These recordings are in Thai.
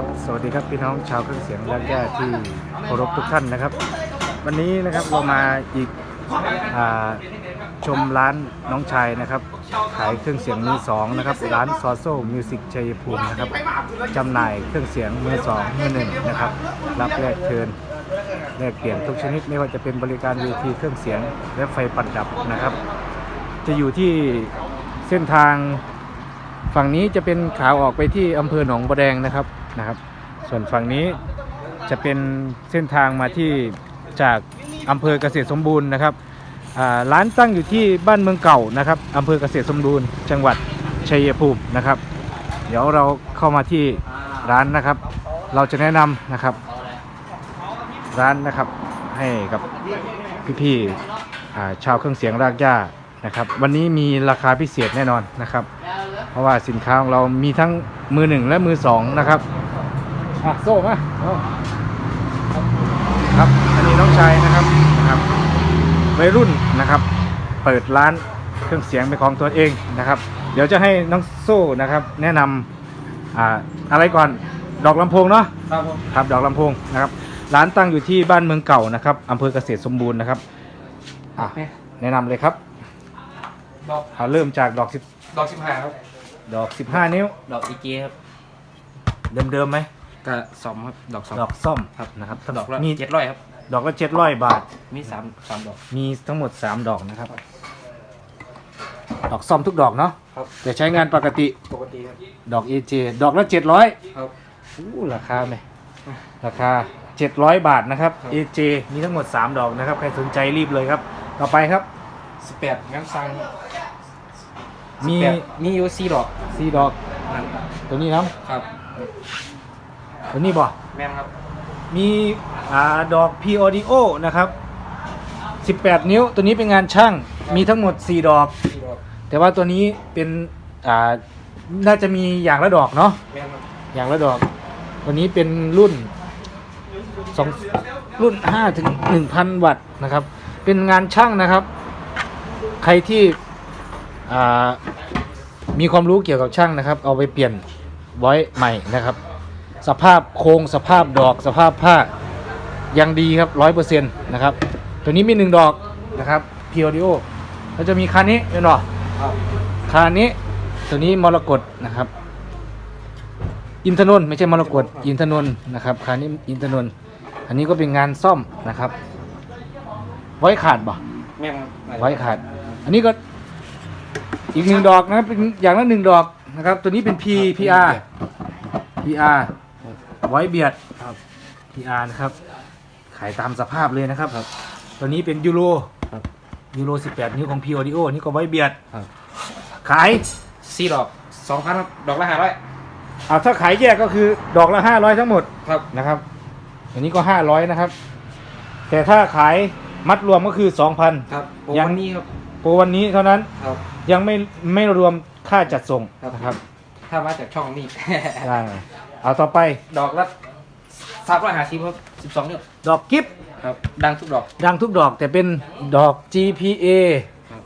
ครับ สวัสดีครับพี่น้องชาวเครื่องเสียงและญาติที่เคารพทุกท่านนะครับ วันนี้นะครับเรามาอีกอชมร้านน้องชายนะครับ ขายเครื่องเสียงมือสองนะครับ ร้านซอโซมิวสิกชัยภูมินะครับจำหน่ายเครื่องเสียงมือสองมือหนึ่งนะครับ รับแลกเชิญแลกเปลี่ยนทุกชนิดไม่ว่าจะเป็นบริการเวทีเครื่องเสียงและไฟประดับนะครับ จะอยู่ที่เส้นทางฝั่งนี้จะเป็นขาออกไปที่อำเภอหนองบัวแดงนะครับ นะครับ ส่วนฝั่งนี้จะเป็นเส้นทางมาที่จากอำเภอเกษตรสมบูรณ์นะครับร้านตั้งอยู่ที่บ้านเมืองเก่านะครับอำเภอเกษตรสมบูรณ์ จังหวัดชัยภูมินะครับ เดี๋ยวเราเข้ามาที่ร้านนะครับ เราจะแนะนำนะครับ ร้านนะครับให้กับพี่ๆชาวเครื่องเสียงรากหญ้านะครับ วันนี้มีราคาพิเศษแน่นอนนะครับ เพราะว่าสินค้าของเรามีทั้งมือหนึ่งและมือสองนะครับ อะโซ่มาเอาครับ อันนี้น้องชายนะครับนะครับวัยรุ่นนะครับ เปิดร้านเครื่องเสียงเป็นของตัวเองนะครับ เดี๋ยวจะให้น้องโซ่นะครับ แนะนำอ่าอะไรก่อนดอกลำโพงเนาะครับผมครับดอกลำโพงนะครับ ร้านตั้งอยู่ที่บ้านเมืองเก่านะครับอำเภอเกษตรสมบูรณ์นะครับอะแนะนำเลยครับดอกเอาเริ่มจากดอกสิบดอกสิบห้าครับ ดอก15นิ้ว ดอกอีเกครับ เดิมๆไหม กระสอมครับดอกสอมดอกส้มครับนะครับดอกละมีเจ็ดร้อยครับ ดอกละเจ็ดร้อยบาท มีสามสามดอก มีทั้งหมด3ดอกนะครับ ดอกส้มทุกดอกเนาะครับ แต่ใช้งานปกติปกติครับ ดอก AJ ดอกละ700ครับ อู้ราคาไหมราคา700บาทนะครับครับ AJ มีทั้งหมด3ดอกนะครับ ใครสนใจรีบเลยครับ ต่อไปครับ สิบแปดงั้นสั่งมี18มีอยู่สี่ดอกสี่ดอกนั่นตัวนี้นะครับ ตัวนี้บ่แม่นครับมีอ่าดอก P Audio นะครับ 18 นิ้วตัวนี้เป็นงานช่างมีทั้งหมด 4 ดอก สี่ดอกแต่ว่าตัวนี้เป็นอ่าน่าจะมีอย่างละดอกเนาะแม่นครับอย่างละดอก ตัวนี้เป็นรุ่นสองรุ่น5ถึง1,000 วัตต์นะครับ เป็นงานช่างนะครับ ใครที่อ่ามีความรู้เกี่ยวกับช่างนะครับ เอาไปเปลี่ยนไว้ใหม่นะครับ สภาพโครงสภาพดอกสภาพผ้ายังดีครับร้อยเปอร์เซ็นต์นะครับ ตัวนี้มีหนึ่งดอกนะครับพีออดิโอแล้วจะมีคันนี้เป็นหรอครับคันนี้ตัวนี้มรกตนะครับ อินทนนท์ไม่ใช่มรกตอินทนนท์นะครับคันนี้อินทนนท์อันนี้ก็เป็นงานซ่อมนะครับ ไว้ขาดบ่แม่นครับไว้ขาด อันนี้ก็อีกหนึ่งดอกนะครับเป็นอย่างละหนึ่งดอกนะครับ ตัวนี้เป็น P PR PR ไว้เบียดครับ PR นะครับ ขายตามสภาพเลยนะครับ ตัวนี้เป็นยูโรครับยูโร 18 นิ้วของ P Audio นี่ก็ไว้เบียดครับ ขายสี่ดอกสองพันครับดอกละห้าร้อยเอาถ้าขายแยกก็คือดอกละ 500 ทั้งหมดครับนะครับ อันนี้ก็ 500 นะครับ แต่ถ้าขายมัดรวมก็คือ 2,000 ครับโอ้ยัง วันนี้ครับโปรวันนี้เท่านั้นครับ ยังไม่ไม่รวมค่าจัดส่งครับ นะครับถ้ามาจากช่องนี้ได้ เอาต่อไปดอกละสามร้อยห้าสิบครับสิบสองนิ้วดอกกิฟครับ ดังทุกดอก ดังทุกดอกแต่เป็นดอก GPA ครับ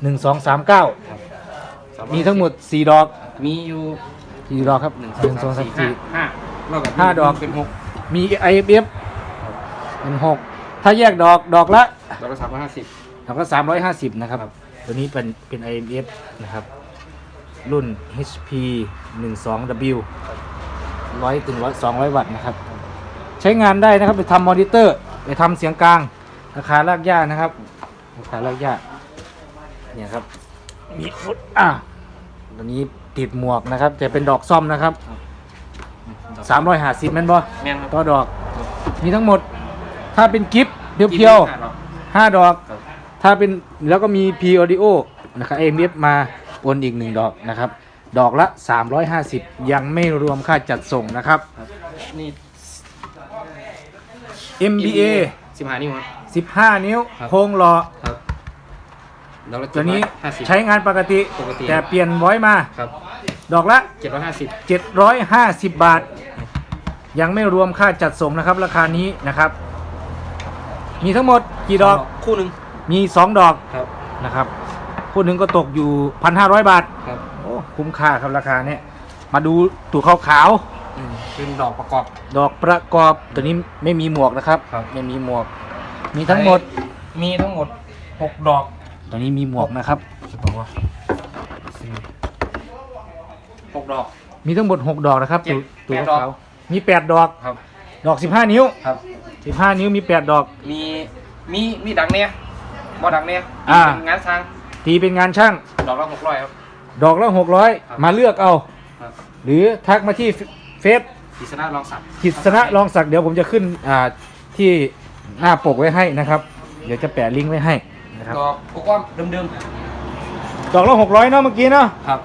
1239 มีทั้งหมด 4 ดอกมีอยู่กี่ดอกครับหนึ่งหนึ่งสองสามสี่ ห้าเรากับห้าดอก เป็นหกมี IFF เป็นหกถ้าแยกดอกดอกละ ดอกละสามร้อยห้าสิบดอกละ350 นะครับ ตัวนี้เป็นเป็น IMF นะครับ รุ่น HP 12W 100ถึง100 200วัตต์นะครับ ใช้งานได้นะครับไปทำมอนิเตอร์ ไปทำเสียงกลางราคารากหญ้านะครับราคารากหญ้าเนี่ยครับมีฟุตอะตัวนี้ติดหมวกนะครับแต่เป็นดอกซ่อมนะครับ350แม่นบ่แม่นครับต่อดอก มีทั้งหมด ถ้าเป็นกิฟต์เพียวห้าดอกๆ5ดอกครับถ้าเป็นแล้วก็มี P Audio นะครับ AMF มาโอนอีก1ดอกนะครับ ดอกละ 350 ยังไม่รวมค่าจัดส่งนะครับครับ นี่ MBA สิบห้านิ้วครับ 15 นิ้ว ครับ โครงหล่อครับดอกละตัวนี้ห้าสิบ ใช้งานปกติ ปกติ แต่เปลี่ยนไว้มา ครับดอกละ เจ็ดร้อยห้าสิบ750 บาท ยังไม่รวมค่าจัดส่งนะครับ ราคานี้นะครับ มีทั้งหมดกี่ดอกคู่หนึ่งมี 2 ดอกครับนะครับ คู่หนึ่งก็ตกอยู่ 1,500 บาท ครับโอ้ คุ้มค่าครับราคาเนี่ยมาดูตัวขาวอืมเป็นดอกประกอบดอกประกอบตัวนี้ไม่มีหมวกนะครับ ครับ ไม่มีหมวก มีทั้งหมด มีทั้งหมดหกดอกตัวนี้มีหมวกนะครับบอกว่าหกดอก มีทั้งหมด6ดอกนะครับเจ็ดตัวตัวแปดดอกเขามี8ดอก ครับ ดอก15นิ้วครับ15นิ้วมี8ดอก มีมีมีดังเนี่ยบ่ดังเนี่ยอ่า เป็นงานสร้าง ตีเป็นงานช่าง ดอกละหกร้อยครับ ดอกละครับ600มาเลือกเอา ครับหรือทักมาที่เฟซกิษณะลองสักกิษณะลองศักดิ์เดี๋ยวผมจะขึ้นอ่าที่หน้าปกไว้ให้นะครับ เดี๋ยวจะแปะลิงก์ไว้ให้นะครับดอกพวกว่าเดิมดอกละ600เนาะเมื่อกี้เนาะๆครับ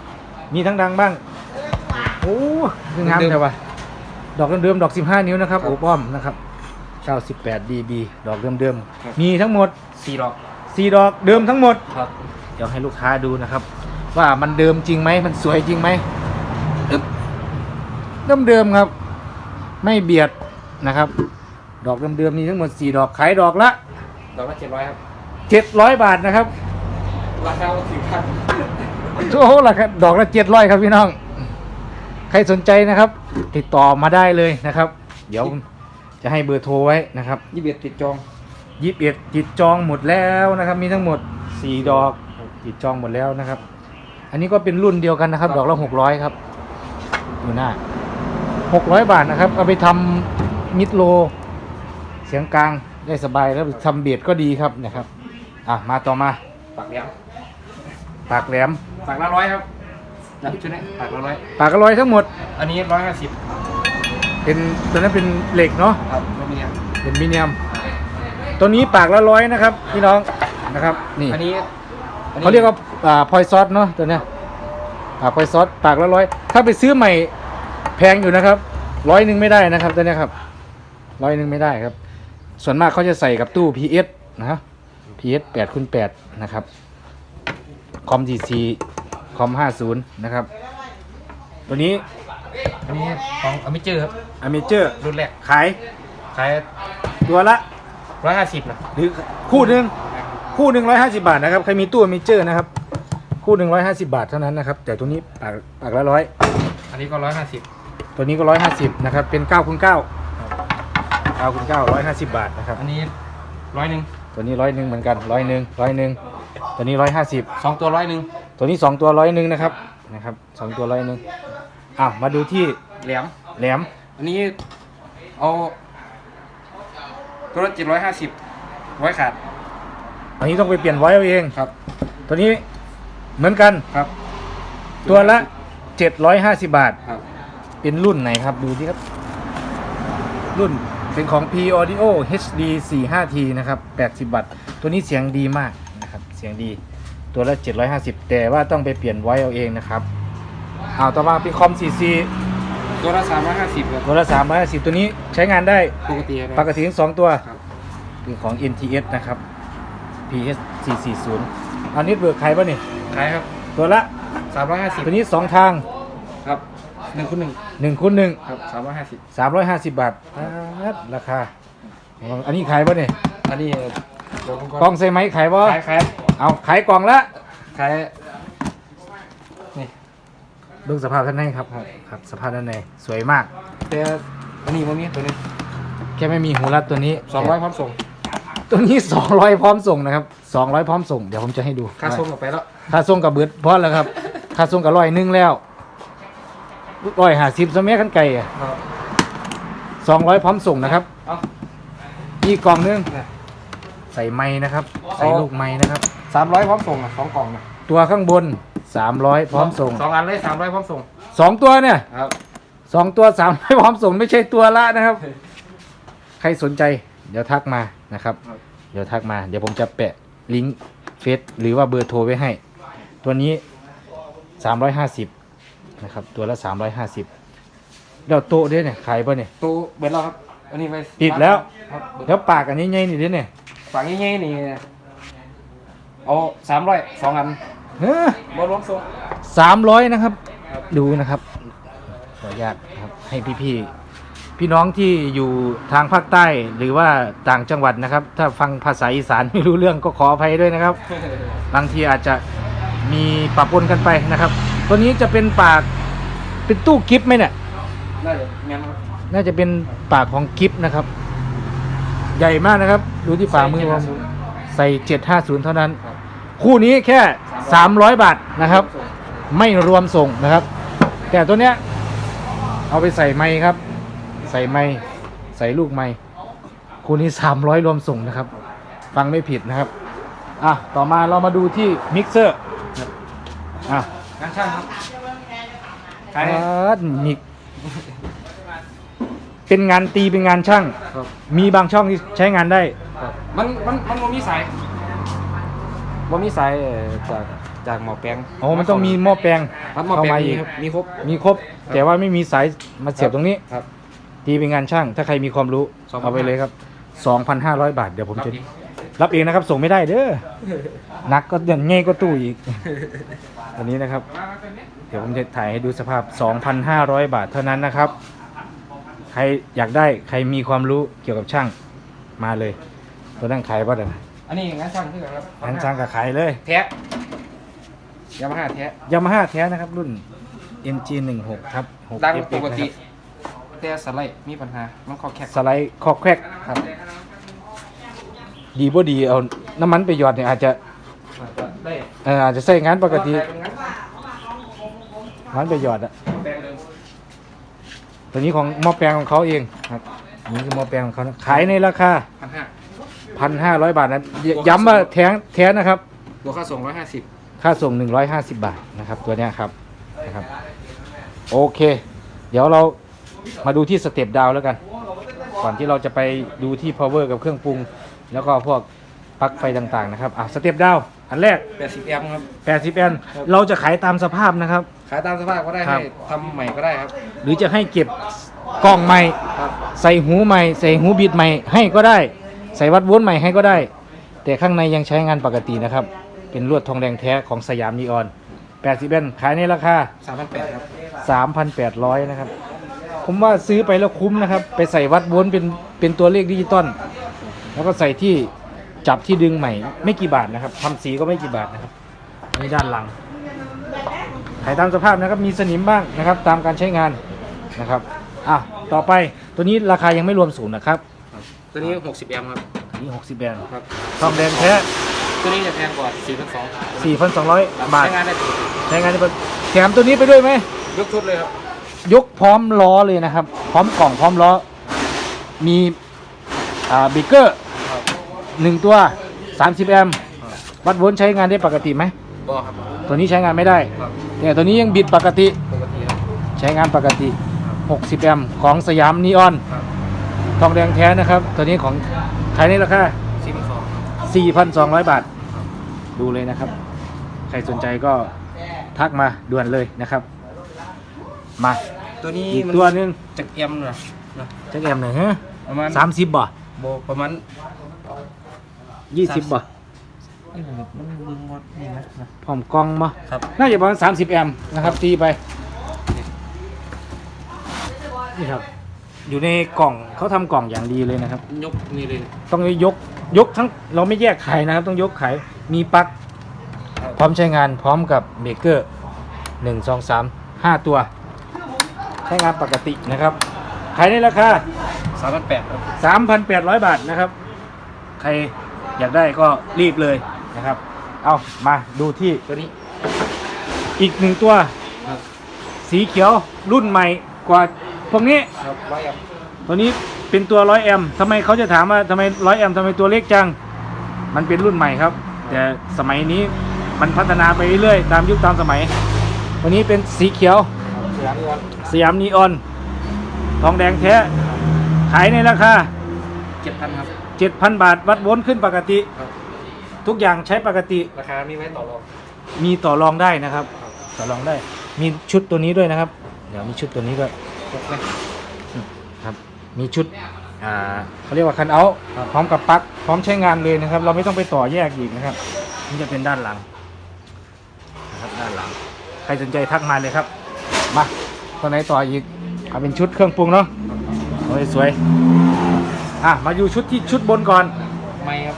มีทั้งดังบ้างโอ้คืองามเดิมๆแต่ว่าดอกเดิมๆดอก 15 นิ้วนะครับครับโอป้อมนะครับ98 dB ดอกเดิมครับ ๆมีทั้งหมด สี่ดอก4 ดอกเดิมทั้งหมด ครับ เดี๋ยวให้ลูกค้าดูนะครับ ว่ามันเดิมจริงไหมมันสวยจริงไหมอึ๊บเดิมๆครับ ไม่เบียดนะครับ ดอกเดิมๆมีทั้งหมด4ดอกขายดอกละดอกละเจ็ดร้อยครับ700บาทนะครับราคาสี่พันโอ้โหราคาดอกละ700ครับพี่น้อง ใครสนใจนะครับ ติดต่อมาได้เลยนะครับ เดี๋ยวจะให้เบอร์โทรไว้นะครับยี่สิบเอ็ดติดจองยี่สิบเอ็ดติดจองหมดแล้วนะครับ มีทั้งหมด4ดอกติดจองหมดแล้วนะครับ อันนี้ก็เป็นรุ่นเดียวกันนะครับ ดอกละ600ครับ ดูหน้า600บาทนะครับ เอาไปทำมิดโล เสียงกลางได้สบายแล้วทำเบียดก็ดีครับนะครับ อะมาต่อมาปากเลี้ยงปากแหลมปากละร้อยครับจับชุดนี้ปากละร้อยปากอร่อยทั้งหมด อันนี้ร้อยห้าสิบเป็นตัวนั้นเป็นเหล็กเนาะครับโรมีเนียมเป็นมิเนียม ตัวนี้ปากละร้อยนะครับ พี่น้องนะครับ นี่อันนี้ อันนี้ เขาเรียกว่าอ่าพอยซอสเนาะตัวเนี้ยอ่าพอยซอสปากละร้อยถ้าไปซื้อใหม่แพงอยู่นะครับร้อยหนึ่งไม่ได้นะครับตัวเนี้ยครับร้อยหนึ่งไม่ได้ครับ ส่วนมากเขาจะใส่กับตู้ PS นะครับ PS 8คูณ8นะครับคอม GC คอม 50 นะครับ ตัวนี้อันนี้ของอเมเจอร์ครับอเมเจอร์รุ่นแรกขายขายตัวละ ร้อยห้าสิบนะหรือคู่หนึ่ง คู่หนึ่งร้อยห้าสิบาทนะครับ ใครมีตู้อเมเจอร์นะครับ คู่หนึ่งร้อยห้าสิบาทเท่านั้นนะครับ แต่ตัวนี้ปากปากละร้อย อันนี้ก็ร้อยห้าสิบตัวนี้ก็ร้อยห้าสิบนะครับ เป็นเก้าคูณเก้าเก้าคูณเก้าร้อยห้าสิบบาทนะครับ อันนี้ร้อยหนึ่งตัวนี้ร้อยหนึ่งเหมือนกันร้อยหนึ่งร้อยหนึ่งตัวนี้ร้อยห้าสิบสองตัวร้อยหนึ่งตัวนี้สองตัวร้อยหนึ่งนะครับ นะครับสองตัวร้อยหนึ่งอ้าวมาดูที่แหลมแหลม อันนี้เอาตัวละเจ็ดร้อยห้าสิบไว้ขาด อันนี้ต้องไปเปลี่ยนไว้เอาเอง ครับ ตัวนี้เหมือนกัน ครับ ตัวละเจ็ดร้อยห้าสิบบาท ครับ เป็นรุ่นไหนครับ ดูที่ครับ รุ่นเป็นของ P Audio HD 45T นะครับ80บาทตัวนี้เสียงดีมากนะครับ เสียงดี ตัวละ 750 แต่ว่าต้องไปเปลี่ยนไว้เอาเองนะครับ เอาต่อมาเป็นคอม CC ตัวละสามร้อยห้าสิบครับตัวละ350 ตัวนี้ใช้งานได้ปกตินะปกติทั้งสองตัว ครับเป็นของ NTS นะครับ PS 440อันนี้เบิกใครป่ะนี่ขายครับ ตัวละสามร้อยห้าสิบตัวนี้ 2 ทางครับหนึ่งคูณหนึ่ง1คูณ1 ครับสามร้อยห้าสิบ350 บาทอ่าราคา อันนี้ขายป่ะนี่อันนี้เดี๋ยวผมกล่องใส่ไหมขายป่ะขายขายเอาขายกล่องละขายนี่ดูสภาพด้านในครับครับ สภาพด้านในสวยมากแต่อันนี้มันมีตัวนี้แค่ไม่มีหูรัดตัวนี้ สองร้อยพร้อมส่ง ตัวนี้ 200 พร้อมส่งนะครับ 200 พร้อมส่ง เดี๋ยวผมจะให้ดูค่าส่งออกไปแล้วค่าส่งกับเบิดพอแล้วครับค่าส่งกับร้อยหนึงแล้วร้อยห้าสิบสมัยกันไก่อะครับสองร้อยพร้อมส่งนะครับเอาอีกกล่องนึงเนี่ยใส่ไม้นะครับ ใส่เอาลูกไม้นะครับสามร้อยพร้อมส่งอะสองกล่องนะตัวข้างบน300พร้อมส่งสองอันเลยสามร้อยพร้อมส่งสองตัวเนี่ยครับสองตัวสามร้อยพร้อมส่งไม่ใช่ตัวละนะครับ ใครสนใจ เดี๋ยวทักมานะครับ เดี๋ยวทักมา เดี๋ยวผมจะแปะลิงก์เฟซหรือว่าเบอร์โทรไว้ให้ ตัวนี้ 350นะครับ ตัวละ 350แล้วโต๊ะด้วยเนี่ยขายป่ะเนี่ย ตู้เบิดแล้วครับ อันนี้ไปปิดแล้ว ครับเบิดแล้วปากอันนี้ไงนี่ด้วยเนี่ยฝั่งนี้ๆนี่เอาสามร้อยสองอันเฮ้อบ่รวมส่งสามร้อยนะครับ ดูนะครับขออนุญาตนะครับให้พี่ๆ พี่น้องที่อยู่ทางภาคใต้หรือว่าต่างจังหวัดนะครับ ถ้าฟังภาษาอีสานไม่รู้เรื่องก็ขออภัยด้วยนะครับ บางทีอาจจะมีปะปนกันไปนะครับ ตัวนี้จะเป็นปากเป็นตู้กิฟต์ไหมเนี่ยน่าจะแม่นครับน่าจะเป็นปากของกิฟนะครับ ใหญ่มากนะครับ ดูที่ฝ่ามือผมใส่750 เท่านั้นครับคู่นี้แค่ 300 บาทนะครับ ไม่รวมส่งนะครับ แต่ตัวเนี้ยเอาไปใส่ไม้ครับใส่ไม้ใส่ลูกไม้คู่นี้300รวมส่งนะครับ ฟังไม่ผิดนะครับอะต่อมาเรามาดูที่มิกเซอร์อะงานช่างครับอ่ามิกเป็นงานตีเป็นงานช่างครับมีบางช่องที่ใช้งานได้ครับมันมันมันบ่มีสายบ่มีสายเอ่อจากจากหมอแปลงโอ้มันต้องมีหม้อแปลงครับหมอเข้าแปลงมามีอีกครับมีครบมีครบ แต่ว่าไม่มีสายมาเสียบตรงนี้ครับ ตีเป็นงานช่าง ถ้าใครมีความรู้2,500 เอาไปเลยครับ 2,500 บาท เดี๋ยวผมจะรับอีกรับเองนะครับ ส่งไม่ได้เด้อหนักก็เดือนง่ายก็ตู้อีก อันนี้นะครับ เดี๋ยวผมจะถ่ายให้ดูสภาพ 2,500 บาทเท่านั้นนะครับ ใครอยากได้ใครมีความรู้เกี่ยวกับช่างมาเลย ตัวนั่งขายป่ะเดี๋ยวอันนี้งานช่างคือกันครับงานช่างก็ขายเลยแท้ยามาฮ่าแท้ยามาฮ่าแท้นะครับรุ่น NG 1 6ครับ6 ดัง FX ปกติ นะครับ แต่สไลด์มีปัญหา มันคอแคกสไลด์คอกแควกครับดีบ่ดีเอาน้ำมันไปหยอดเนี่ยอาจจะได้เอ่ออาจจะใช้งานปกติขายเป็นงานมันไปหยอดอะแปลงเดิมตัวนี้ของหม้อแปลงของเขาเองครับอันนี่คือหม้อแปลงของเขานะขายในราคาพันห้าพันห้าร้อยบาทนะยย้ำว่าแท้งแท้นะครับ บวกค่าส่งร้อยห้าสิบค่าส่ง150บาทนะครับ ตัวเนี้ยครับนะครับ โอเค เดี๋ยวเรา มาดูที่สเต็ปดาวน์แล้วกัน ก่อนที่เราจะไปดูที่ power กับเครื่องปรุง แล้วก็พวกปลั๊กไฟต่างๆนะครับอะสเต็ปดาวน์อันแรกแปดสิบแอมป์ครับ 80แอมป์เราจะขายตามสภาพนะครับ ขายตามสภาพก็ได้ครัให้บ ทำใหม่ก็ได้ครับ หรือจะให้เก็บกล้องใหม่ ครับ ใส่หูใหม่ ใส่หูบิดใหม่ให้ก็ได้ ใส่วัดโวลต์ใหม่ให้ก็ได้ แต่ข้างในยังใช้งานปกตินะครับ เป็นลวดทองแดงแท้ของสยามนีออน 80แอนขายในราคาสามพันแปดครับ 3,800 นะครับ ผมว่าซื้อไปแล้วคุ้มนะครับ ไปใส่วัดโวลต์เป็นเป็นตัวเลขดิจิตอลแล้วก็ใส่ที่จับที่ดึงใหม่ ไม่กี่บาทนะครับทำสีก็ไม่กี่บาทนะครับอันนี่ด้านหลังขายตามสภาพนะครับมีสนิมบ้างนะครับ ตามการใช้งานนะครับอะต่อไปตัวนี้ราคายังไม่รวมศูนย์นะครับตัวนี้หกสิบแอมป์ครับ อันนี้60แบนครับ ทองแดงแท้ตัวนี้จะแพงกว่าสี่พันสอง4,200 บาท ใช้งานได้ใช้งานได้ปะแถมตัวนี้ไปด้วยไหมยกชุดเลยครับ ยกพร้อมล้อเลยนะครับ พร้อมกล่องพร้อมล้อ มีอ่าบิ๊กเกอร์ครับหนึ่งตัว 30 แอมป์วัดโวลต์ใช้งานได้ปกติไหมบอครับ ตัวนี้ใช้งานไม่ได้ครับ แต่ตัวนี้ยังบิดปกติปกติครับใช้งานปกติ 60 แอมป์ของสยามนีออน ครับทองแดงแท้นะครับ ตัวนี้ของขายในราคาสี่พันสอง4,200 บาท ดูเลยนะครับ ใครสนใจก็ทักมาด่วนเลยนะครับ มา ตัวนี้อีกมันตัวหนึงจากแอมป์นะนะจักแอมป์หน่อยฮะประมาณสามสิบบ่โบประมาณ ยี่สิบบ่นี่มันมันมึงวัดนี่นะนะพร้อมกล้องบ่ครับน่าจะประมาณสามสิบแอมป์นะครับตีไปนี่ครับ อยู่ในกล่องเขาทำกล่องอย่างดีเลยนะครับ ยกนี่เลยต้องยกยกทั้งเราไม่แยกไขนะครับ ต้องยกไขมีปลั๊กพร้อมใช้งานพร้อมกับเบรกเกอร์หนึ่งสองสามห้าตัว ใช้งานปกตินะครับขายในราคา สามพันแปดครับ 3,800 บาทนะครับ ใครอยากได้ก็รีบเลยนะครับ เอามาดูที่ตัวนี้ อีกหนึ่งตัว ครับ สีเขียวรุ่นใหม่กว่าพวกนี้ ครับร้อยแอมป์ตัวนี้เป็นตัว100แอมป์ทำไมเขาจะถามว่าทำไม100แอมป์ทำไมตัวเล็กจัง มันเป็นรุ่นใหม่ครับ แต่สมัยนี้มันพัฒนาไปเรื่อยๆตามยุคตามสมัยตัวนี้เป็นสีเขียวส ยามนี่วันสยามนีออน ทองแดงแท้ ขายในราคา เจ็ดพันครับ 7,000 บาท วัดโวลต์ขึ้นปกติ ครับ ทุกอย่างใช้ปกติ ราคามีไว้ต่อรอง มีต่อรองได้นะครับ ต่อรองได้ มีชุดตัวนี้ด้วยนะครับ เดี๋ยวมีชุดตัวนี้ด้วยหกเลยครับ มีชุด อ่าเขาเรียกว่าคันเอาท์พร้อมกับปลั๊ก พร้อมใช้งานเลยนะครับ เราไม่ต้องไปต่อแยกอีกนะครับ นี่จะเป็นด้านหลังนะครับ ด้านหลัง ใครสนใจทักมาเลยครับ มาตัวไหนต่ออีกเอาเป็นชุดเครื่องปรุงเนาะโอ้ยสวยอะมาอยู่ชุดที่ชุดบนก่อน ไม่ครับ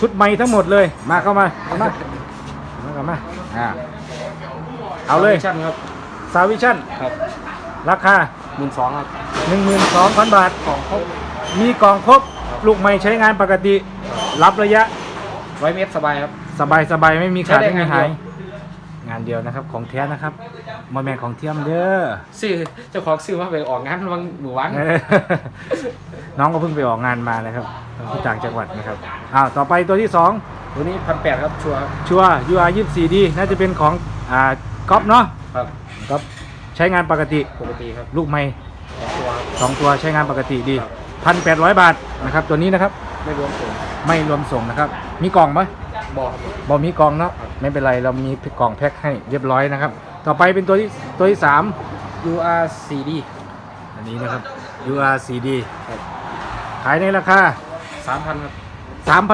ชุดใหม่ทั้งหมดเลยมาเข้ามาเข้ามาเข้ามาเข้ามาอ่าเอาเลยชั่นครับซาวิชั่นครับรราคา หมื่นสองครับ12,000 บาท ของครบมีกล่องครบ ลูกไม่ใช้งานปกติ รับระยะ ร้อยเมตรสบายครับ สบายสบายไม่มีขาดใช้ได้ไม่มีหายงานเดียวงานเดียวนะครับของแท้นะครับ มอแมนของเทียมเด้อซื้อเจ้าของซื้อมาไปออกงานวันหมู่วัน เออน้องก็เพิ่งไปออกงานมานะครับที่ต่างจังหวัดนะครับอ้าวต่อไปตัวที่สองตัวนี้พันแปดครับชัวร์ครับชัวร์ UR 24D น่าจะเป็นของอ่าก๊อฟเนาะครับก๊อฟใช้งานปกติปกติครับลูกไม่ชัวร์ครับสองตัวใช้งานปกติดีครับ พันแปดร้อยบาทนะครับตัวนี้นะครับไม่รวมส่งไม่รวมส่งนะครับมีกล่องไหม บอกครับ บอมีกล่องเนาะไม่เป็นไรเรามีกล่องแพ็คให้เรียบร้อยนะครับ ต่อไปเป็นตัวที่ตัวที่สาม UR CD อันนี้นะครับ URCD ครับ ขายในราคา สามพันครับ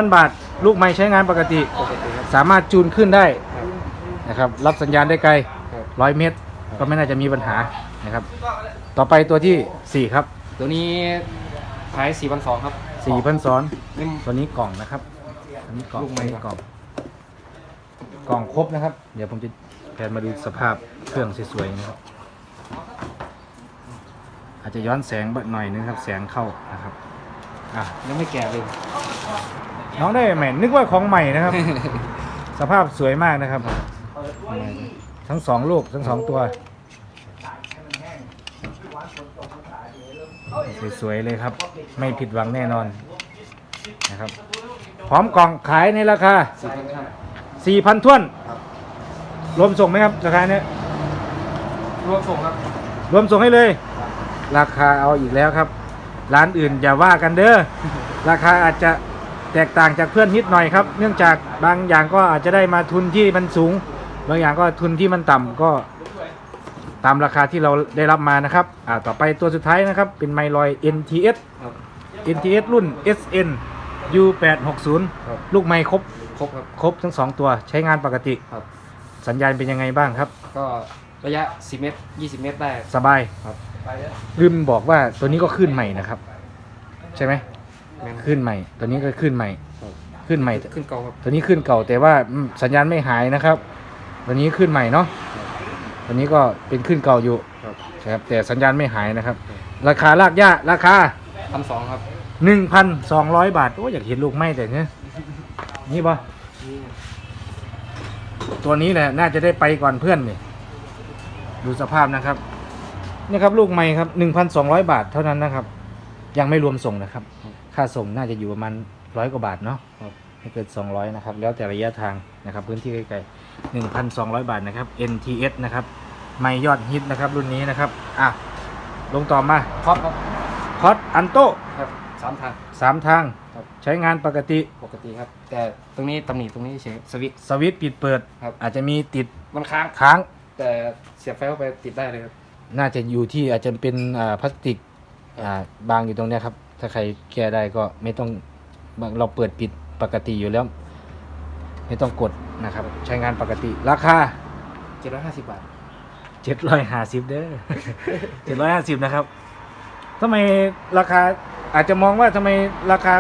3,000 บาท ลูกไม่ใช้งานปกติ ปกติครับสามารถจูนขึ้นได้ครับ นะครับ รับสัญญาณได้ไกล ครับ 100 เมตร ก็ไม่น่าจะมีปัญหานะครับ ต่อไปตัวที่ 4 ครับ ตัวนี้ขายสี่พันสองครับ4,000ซ้อนนี่ตัวนี้กล่องนะครับอันนี้กล่องลูกไม้ อันนี้กล่อง กล่องครบนะครับ เดี๋ยวผมจะ แผนมาดูสภาพเครื่องสวยๆนะครับ อาจจะย้อนแสงบหน่อยนึงครับ แสงเข้านะครับอะยังไม่แก่เลยน้องได้ใหม่นึกว่าของใหม่นะครับ สภาพสวยมากนะครับ ทั้งสองลูกทั้งสองตัว สวยๆเลยครับ ไม่ผิดหวังแน่นอนนะครับ พร้อมกล่องขายในราคาสี่พันครับ4,000ท้วน รวมส่งไหมครับราคาเนี้ยรวมส่งครับรวมส่งให้เลย ราคาเอาอีกแล้วครับ ร้านอื่นอย่าว่ากันเด้อราคาอาจจะแตกต่างจากเพื่อนนิดหน่อยครับ เนื่องจากบางอย่างก็อาจจะได้มาทุนที่มันสูง บางอย่างก็ทุนที่มันต่ำก็ ตามราคาที่เราได้รับมานะครับ อ่าต่อไปตัวสุดท้ายนะครับ เป็นไมลอย NTS ครับ NTS รุ่น SN U860 ครับลูกไม้ครบครบครับครบทั้งสองตัวใช้งานปกติครับ สัญญาณเป็นยังไงบ้างครับ ก็ระยะ 10 เมตร 20 เมตรได้สบายครับไปแล้วลืมบอกว่าตัวนี้ก็ขึ้นใหม่นะครับ ใช่ไหมแม่นขึ้นใหม่ ตัวนี้ก็ขึ้นใหม่ครับขึ้นใหม่ ขึ้นเก่าครับตัวนี้ขึ้นเก่าแต่ว่าอืมสัญญาณไม่หายนะครับตัวนี้ขึ้นใหม่เนาะตัวนี้ก็เป็นขึ้นเก่าอยู่ครับนะครับแต่สัญญาณไม่หายนะครับ ราคาลากย่าราคา พันสองครับ1,200 บาทโอ้ยอยากเห็นลูกไม้แต่เนี้ยนี่ปะ ตัวนี้แหละน่าจะได้ไปก่อนเพื่อนนี่ดูสภาพนะครับนี่ครับลูกไม้ครับ 1,200 บาทเท่านั้นนะครับ ยังไม่รวมส่งนะครับ ค่าส่งน่าจะอยู่ประมาณร้อยกว่าบาทเนาะครับไม่เกิน200นะครับ แล้วแต่ระยะทางนะครับ พื้นที่ไกลๆ1,200 บาทนะครับ NTS นะครับไม่ยอดฮิตนะครับ รุ่นนี้นะครับ อะ ลงต่อมาครอบครับคอสอันโตครับ สามทาง สามทาง ครับ ใช้งานปกติปกติครับ แต่ตรงนี้ตำหนิตรงนี้เฉยสวิตช์ สวิตช์ปิดเปิด ครับ อาจจะมีติดมันค้าง ค้างแต่เสียบไฟเข้าไปติดได้เลยครับ น่าจะอยู่ที่อาจจะเป็นอ่าพลาสติกอ่าบางอยู่ตรงเนี้ยครับ ถ้าใครแก้ได้ก็ไม่ต้องเราเปิดปิดปกติอยู่แล้ว ไม่ต้องกดนะครับ ใช้งานปกติราคา 750 บาท เจ็ดร้อยห้าสิบเด้อ เจ็ดร้อยห้าสิบนะครับทำไมราคา อาจจะมองว่าทำไมราคา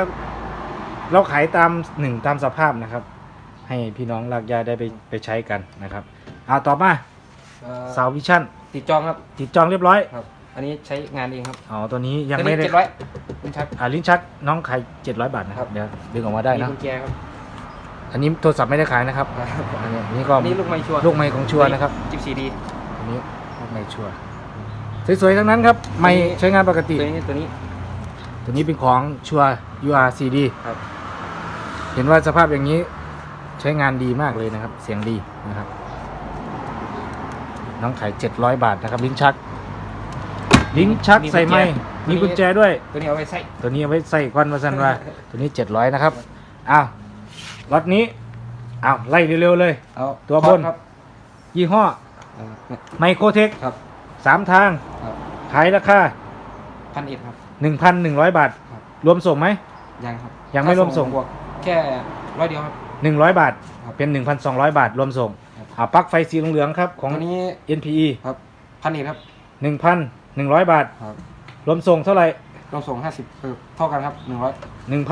เราขายตามหนึ่งตามสภาพนะครับ ให้พี่น้องรากยาได้ไปไปใช้กันนะครับเอาต่อมาเอ่อสาววิชั่นติดจองครับติดจองเรียบร้อยครับ อันนี้ใช้งานเองครับอ๋อตัวนี้ยังตัวไม่นี้ได้เจ็ดร้อยคุณชัก อ่าลิ้นชักน้องขายเจ็ดร้อยบาทนะครับครับเดี๋ยวดึงออกมาได้มีนะกุญแจครับอันนี้โทรศัพท์ไม่ได้ขายนะครับอันนี้อันนี้ก็อันนี้ลูกไม้ชัวร์ลูกไม้ของชัวร์นะครับ จิบซีดีอันนี้ลูกไม้ชัวร์สวยๆทั้งนั้นครับ ไม่ใช้งานปกติตัวนี้ตัวนี้ ตัวนี้เป็นของชัวร์ URCD ครับ เห็นว่าสภาพอย่างนี้ใช้งานดีมากเลยนะครับ เสียงดีนะครับ น้องขาย700 บาทนะครับ ลิ้นชัก ลิ้นชักใส่ไม้มีกุญแจด้วย ตัวนี้เอาไว้ใส่ตัวนี้เอาไว้ใส่ควันมาสันว่า ตัวนี้700นะครับอ้าวรถนี้อ้าวไล่เร็วๆเลย เอาตัวบน ครับยี่ห้อเอ่อไมโครเทคครับ สามทางครับขายราคาพันเอ็ดครับ 1,100บาท ครับ รวมส่งไหม ยังครับยังไม่รวมส่ง บวกแค่ร้อยเดียวครับ100บาท ครับเป็น1,200บาท รวมส่งครับ อ่าปลั๊กไฟสีเหลืองๆครับของตัวนี้ NPE ครับพันเอ็ดครับ1,100บาท ครับรวมส่งเท่าไหร่เราส่งห้าสิบเท่ากันครับหนึ่งร้อย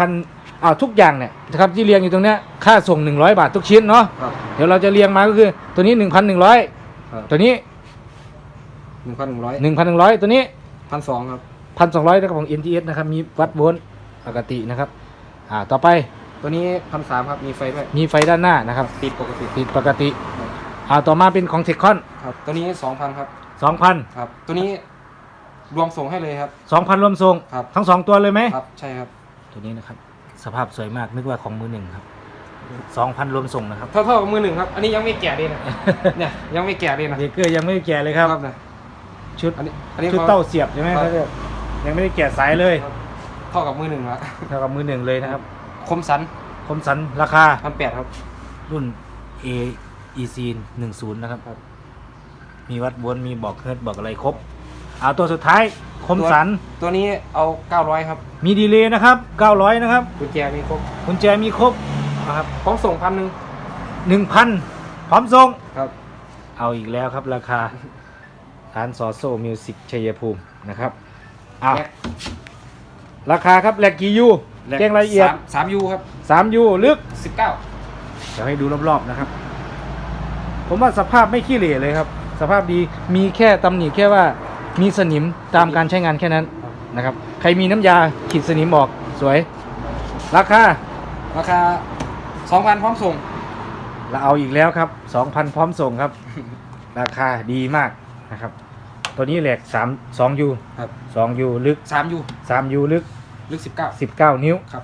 1,000อ้าวทุกอย่างเนี่ยนะครับที่เรียงอยู่ตรงเนี้ยค่าส่ง100บาททุกชิ้นเนาะครับ เดี๋ยวเราจะเรียงมาก็คือตัวนี้1,100ครับ ตัวนี้หนึ่งพันหนึ่งร้อยหนึ่งพันหนึ่งร้อยตัวนี้พันสองครับ พันสองร้อยนะครับของ NTS นะครับ มีวัดโวลต์ปกตินะครับ อ่า ต่อไปตัวนี้พันสามครับ มีไฟด้วยมีไฟด้านหน้านะครับ ติดปกติ ติดปกติ อ่า ต่อมาเป็นของเทคคอนครับ ตัวนี้สองพันครับสองพันครับ ตัวนี้รวมส่งให้เลยครับสองพันรวมทรงครับ ทั้งสองตัวเลยไหมครับ ใช่ครับ ตัวนี้นะครับ สภาพสวยมาก นึกว่าของมือหนึ่งครับสองพันรวมส่งนะครับ เท่าเท่ากับมือหนึ่งครับ อันนี้ยังไม่แกะเลยนะ เนี่ยยังไม่แกะเลยนะเบเกอร์ยังไม่ได้แกะเลยครับนะชุดอันนี้อันนี้ชุดขเต้าเสียบใช่ไหมครับเขาเรี ยกยังไม่ได้แกะสายเลยเท่ากับมือหนึ่งละเท่ากับมือหนึ่งเลยนะครับ คมสันคมสันราคาพันแปดครับ รุ่น A E C 1 0นะครับครับ มีวัดบนมีบอกเฮิร์ตบอกอะไรครบ เอาตัวสุดท้ายคมสัน ตัวนี้เอาเก้าร้อยครับ มีดีเลย์นะครับ900นะครับกุญแจมีครบกุญแจมีครบนะครับพร้อมส่งพันหนึ่ง1,000พร้อมส่งครับ เอาอีกแล้วครับราคาร้านซอโซมิวสิกชัยภูมินะครับเอาแลกราคาครับแลกกี่ยูแจ้งรายละเอียดสามสามยูครับ3ยูลึก สิบเก้าเดี๋ยวให้ดูรอบๆนะครับ ผมว่าสภาพไม่ขี้เหร่เลยครับ สภาพดีมีแค่ตำหนิแค่ว่ามีสนิมตามการใช้งานแค่นั้นนะครับ ใครมีน้ำยาขีดสนิมออกสวย ราคาราคาสองพันพร้อมส่ง เราเอาอีกแล้วครับ 2,000 พร้อมส่งครับ ราคาดีมากนะครับ ตัวนี้แหลก3 2ยูครับ2ยูลึกสามยู3ยูลึกลึกสิบเก้า19นิ้วครับ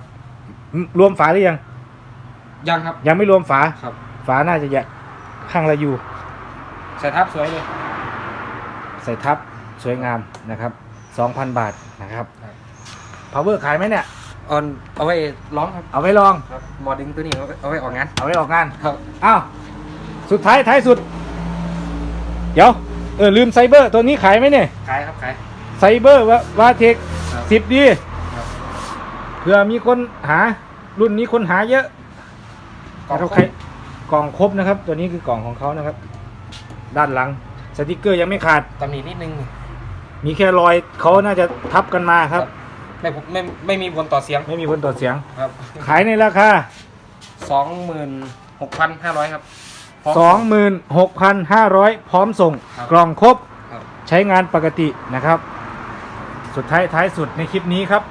รวมฝาหรือยัง ยังครับ ยังไม่รวมฝา ครับ ฝาน่าจะอยากข้างละยูใส่ทับสวยเลย ใส่ทับสวยงามนะครับ2,000บาทนะครับครับ power ขายไหมเนี่ยเอาเอาไว้ร้องครับเอาไว้ลอง ครับหมอดึงตัวนี้เอาไว้เอาไว้ออกงาน เอาไว้ออกงาน ครับ อ้าว สุดท้ายท้ายสุด เดี๋ยว เออลืมไซเบอร์ตัวนี้ขายไหมเนี่ยขายครับขาย ไซเบอร์วาวาเทคครับสิบดีครับ เผื่อมีคนหารุ่นนี้คนหาเยอะกล่องนะครับใครกล่องครบนะครับ ตัวนี้คือกล่องของเขานะครับ ด้านหลังสติกเกอร์ยังไม่ขาด ตำหนินิดนึงมีแค่รอยเขาน่าจะทับกันมาครับ ไม่ผมไม่ไม่มีผลต่อเสียงไม่มีผลต่อเสียง ครับขายในราคา สองหมื่นหกพันห้าร้อยครับ พร้ม26,500 พร้อมส่งครับกล่องครบครับ ใช้งานปกตินะครับ สุดท้ายท้ายสุดในคลิปนี้ครับ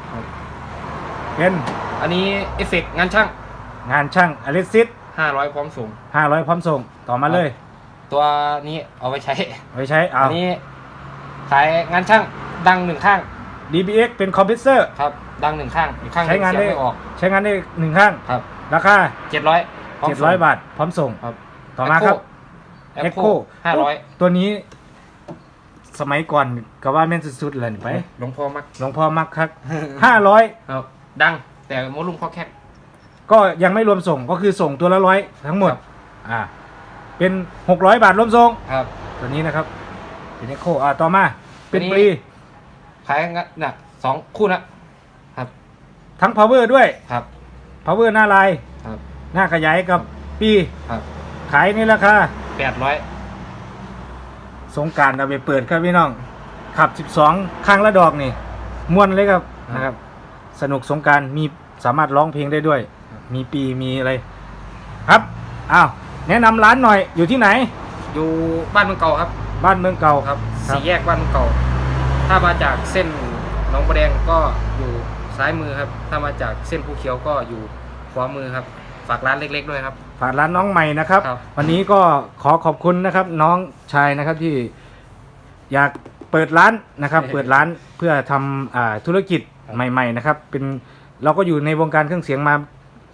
เป็นอันนี้เอฟเฟกต์งานช่าง งานช่างอลิซิสห้าร้อยพร้อมส่ง 500 พร้อมส่ง ต่อมาเลยตัวนี้เอาไว้ใช้ เอาไปใช้เอา อันนี้ขายงานช่างดังหนึ่งข้าง DBX เป็นคอมเพรสเซอร์ ครับ ดังหนึ่งข้างอีกข้างหใช้นึ่งงานเสียได้งไม่ออกใช้งานได้หนึ่งข้าง ครับราคาเจ็ดร้อย700 บาท พร้อมส่งครับ ต่อมาครับเอ็กโคห้าร้อยตัวนี้ สมัยก่อนก็ว่าแม่นสุดๆเลยนี่ไปหลวงพ่อมักหลวงพ่อมักครับ500ครับ ดัง แต่โมลุ่มข้อแคบก็ยังไม่รวมส่งก็คือส่งตัวละร้อยทั้งหมดครับอ่า เป็น600บาทรวมส่งครับ ตัวนี้นะครับเป็นเอโคอ่าต่อมา เป็นตัวนี้ปรีขายงะน่ะสองคู่นะครับ ทั้ง power ด้วยครับ power หน้าลายครับ หน้าขยายกับปีครับ ขายในราคาแปดร้อยสงกรารเอาไปเปิดครับพี่น้อง ขับ 12 ข้างละดอกนี่ม่วนเลยครับนะครับ สนุกสงกรารมีสามารถร้องเพลงได้ด้วย มีปีมีอะไร ครับอ้าวแนะนำร้านหน่อยอยู่ที่ไหน อยู่บ้านเมืองเก่าครับบ้านเมืองเก่าครับครับสี่แยกบ้านเมืองเก่า ถ้ามาจากเส้นหนองประแดงก็อยู่ซ้ายมือครับ ถ้ามาจากเส้นภูเขียวก็อยู่ขวามือครับ ฝากร้านเล็ก ๆ ด้วยครับ ฝากร้านน้องใหม่นะครับ ครับ วันนี้ก็ขอขอบคุณนะครับ น้องชายนะครับที่อยากเปิดร้านนะครับ เปิดร้านเพื่อทำอ่าธุรกิจใหม่ ๆ นะครับ เป็นเราก็อยู่ในวงการเครื่องเสียงมา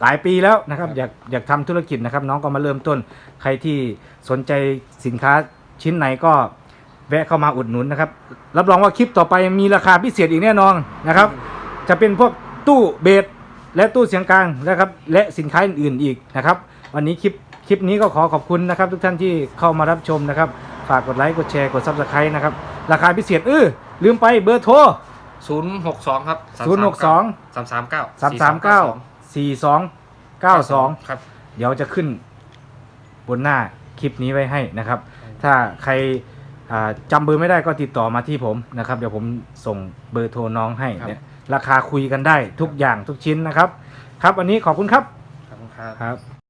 หลายปีแล้วนะครับ อยากอยากทำธุรกิจนะครับ น้องก็มาเริ่มต้น ใครที่สนใจสินค้าชิ้นไหนก็แวะเข้ามาอุดหนุนนะครับ รับรองว่าคลิปต่อไปมีราคาพิเศษอีกแน่นอนนะครับ จะเป็นพวกตู้เบส และตู้เสียงกลางนะครับ และสินค้าอื่นๆอีกนะครับ วันนี้คลิปคลิปนี้ก็ขอขอบคุณนะครับ ทุกท่านที่เข้ามารับชมนะครับ ฝากกดไลค์กดแชร์กดซับสไครต์นะครับ ราคาพิเศษเออลืมไปเบอร์โทร062ครับ062 339 339 4292ครับเดี๋ยวจะขึ้นบนหน้าคลิปนี้ไว้ให้นะครับ ถ้าใครอ่าจำเบอร์ไม่ได้ก็ติดต่อมาที่ผมนะครับ เดี๋ยวผมส่งเบอร์โทรน้องให้ครับเนี่ย ราคาคุยกันได้ทุกอย่างทุกชิ้นนะครับ ครับวันนี้ขอบคุณครับขอบคุณครับ ครับ